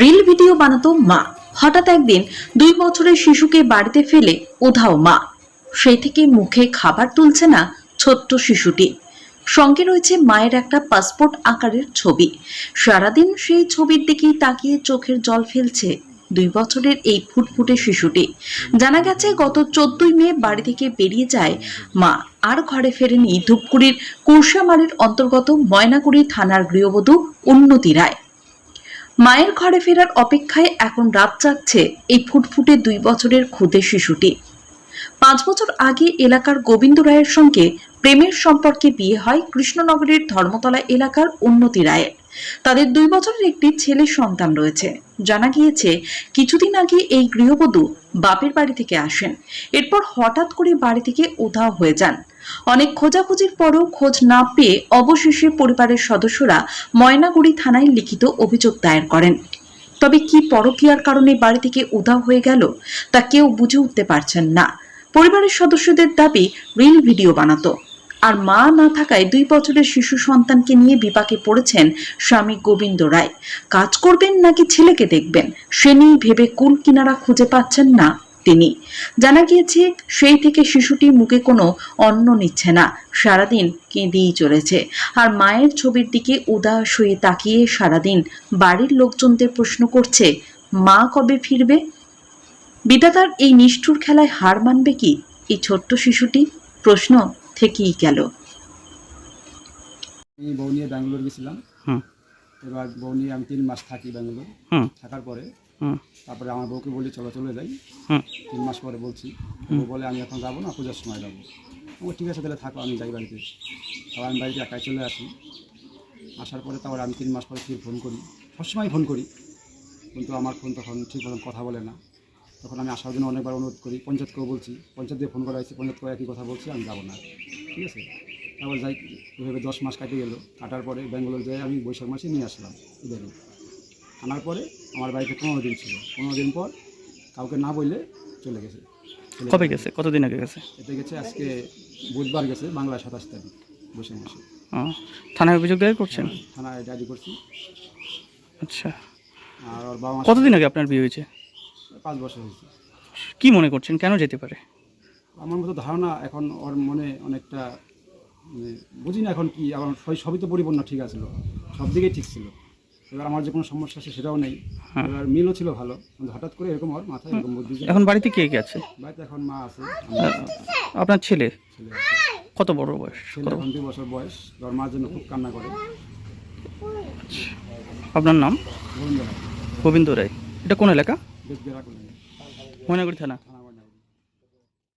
Reel video বানাতো মা। হঠাৎ একদিন দুই বছরের শিশুকে বাড়িতে ফেলে উধাও মা। সেই থেকে মুখে খাবার তুলছে না ছোট্ট শিশুটি। সঙ্গে রয়েছে মায়ের একটা পাসপোর্ট আকারের ছবি। সারাদিন সেই ছবির দিকেই তাকিয়ে চোখের জল ফেলছে দুই বছরের এই ফুটফুটে শিশুটি। জানা গেছে, গত চোদ্দই মে বাড়ি থেকে বেরিয়ে যায় মা। আর ঘরে ফেরেনি ধূপগুড়ির কুরসামারির অন্তর্গত ময়নাগুড়ি থানার গৃহবধূ উন্নতি রায়। মায়ের ঘরে ফেরার অপেক্ষায় এখন রাত জাগছে এই ফুটফুটে দুই বছরের ক্ষুদে শিশুটি। পাঁচ বছর আগে এলাকার গোবিন্দ রায়ের সঙ্গে প্রেমের সম্পর্কে বিয়ে হয় কৃষ্ণনগরের ধর্মতলা এলাকার উন্নতি রায়ের তাদের দুই বছরের একটি ছেলে সন্তান রয়েছে। জানা গিয়েছে, কিছুদিন আগে এই গৃহবধূ বাপের বাড়ি থেকে আসেন। এরপর হঠাৎ করে বাড়ি থেকে উধাও হয়ে যান। অনেক খোঁজাখুঁজির পরও খোঁজ না পেয়ে অবশেষে পরিবারের সদস্যরা ময়নাগুড়ি থানায় লিখিত অভিযোগ দায়ের করেন। তবে কি পরকীয়ার কারণে বাড়ি থেকে উধাও হয়ে গেল, তা কেউ বুঝে উঠতে পারছেন না। পরিবারের সদস্যদের দাবি, রিল ভিডিও বানাতো। আর মা না থাকায় দুই বছরের শিশু সন্তানকে নিয়ে বিপাকে পড়েছেন স্বামী গোবিন্দ রায়। কাজ করবেন নাকি ছেলেকে দেখবেন, সে নিয়ে ভেবে কুল কিনারা খুঁজে পাচ্ছেন না। তিনি। জানা গিয়েছে সেই থেকে শিশুটি মুখে কোনো অন্ন নিচ্ছে না। সারাদিন কেঁদেই চলেছে। আর মায়ের ছবির দিকে উদাস হয়ে তাকিয়ে সারাদিন বাড়ির লোকজনদের প্রশ্ন করছে মা কবে ফিরবে? বিধাতার এই নিষ্ঠুর খেলায় হার মানবে কি এই ছোট্ট শিশুটি? প্রশ্ন থেকেই গেল। আমি বউ নিয়ে ব্যাঙ্গালোর গেছিলাম। এবার বউ নিয়ে আমি তিন মাস থাকি ব্যাঙ্গালোর। থাকার পরে তারপরে আমার বউকে বলি চলো চলে যাই। তিন মাস পরে বলছি বউ বলে আমি এখন যাব না পূজার সময় যাব। ও ঠিক আছে তাহলে থাকো আমি যাই বাড়িতে। তারপর আমি বাড়িতে একাই চলে আসি। আসার পরে তারপর আমি তিন মাস পরে ফির ফোন করি। সবসময় ফোন করি কিন্তু আমার ফোন তখন ঠিক মতন কথা বলে না। তখন আমি আসার জন্য অনেকবার অনুরোধ করি পঞ্চায়েতকেও বলছি পঞ্চায়েত দিয়ে ফোন করা হয়েছে পঞ্চায়েত করে একই কথা বলছি আমি যাব না। ঠিক আছে? তারপর যাই এভাবে দশ মাস কাটে গেল। কাটার পরে ব্যাঙ্গালোর যেয়ে আমি বৈশাখ মাসে নিয়ে আসলাম ইদানিং আনার পরে আমার বাড়িতে পনেরো দিন ছিল। পনেরো দিন পর কাউকে না বললে চলে গেছে। কবে গেছে? কতদিন আগে গেছে? এতে গেছে আজকে বুধবার গেছে বাংলা সাতাশ তারিখ মাসে ও থানায় অভিযোগ দায়ের করছেন? থানায় ডায়েরি করছি। আচ্ছা। আর ওর বাবা কতদিন আগে আপনার বিয়ে হয়েছে? পাঁচ বছর হয়েছে। কি মনে করছেন? কেন যেতে পারে? আমার মতো ধারণা এখন ওর মনে অনেকটা মানে বুঝি না এখন কি আমার সবই সবই তো পরিপূর্ণ ঠিক আছিল সব দিকেই ঠিক ছিল। এবার আমার যে কোনো সমস্যা আছে সেটাও নেই। হ্যাঁ। এবার মিলও ছিল ভালো হঠাৎ করে এরকম ওর মাথায় এরকম বুদ্ধি এখন বাড়িতে কে কে আছে? বাড়িতে এখন মা আছে আপনার ছেলে? ছেলে আছে। কত বড় বয়স? ছেলে এখন দুই বছর বয়স ওর মার জন্য খুব কান্না করে। আপনার নাম? গোবিন্দ রায়। গোবিন্দ রায়। এটা কোন এলাকা? বেদগেরা ময়নাগুড়ি থানা।